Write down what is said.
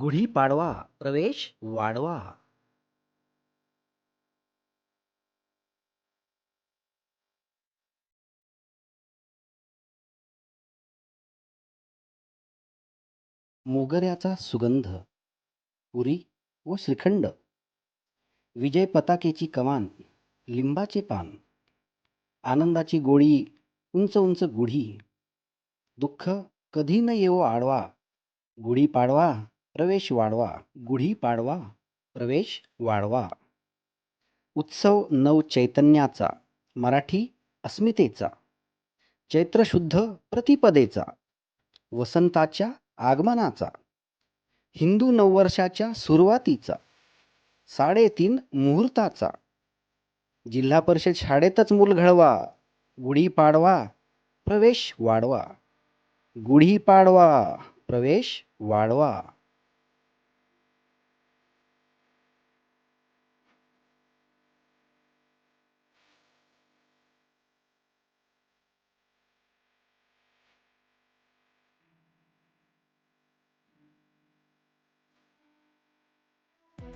गुढीपाडवा प्रवेश वाढवा. मोगऱ्याचा सुगंध पुरी व श्रीखंड. विजय पताकेची कमान लिंबाचे पान. आनंदाची गोळी उंच उंच गुढी. दुःख कधी न येवो आडवा. गुढीपाडवा प्रवेश वाढवा. गुढीपाडवा प्रवेश वाढवा. उत्सव नव चैतन्याचा. मराठी अस्मितेचा. चैत्रशुद्ध प्रतिपदेचा. वसंताच्या आगमनाचा. हिंदू नववर्षाच्या सुरुवातीचा. साडेतीन मुहूर्ताचा. जिल्हा परिषद शाळेतच मूल घडवा. गुढीपाडवा प्रवेश वाढवा. गुढीपाडवा प्रवेश वाढवा.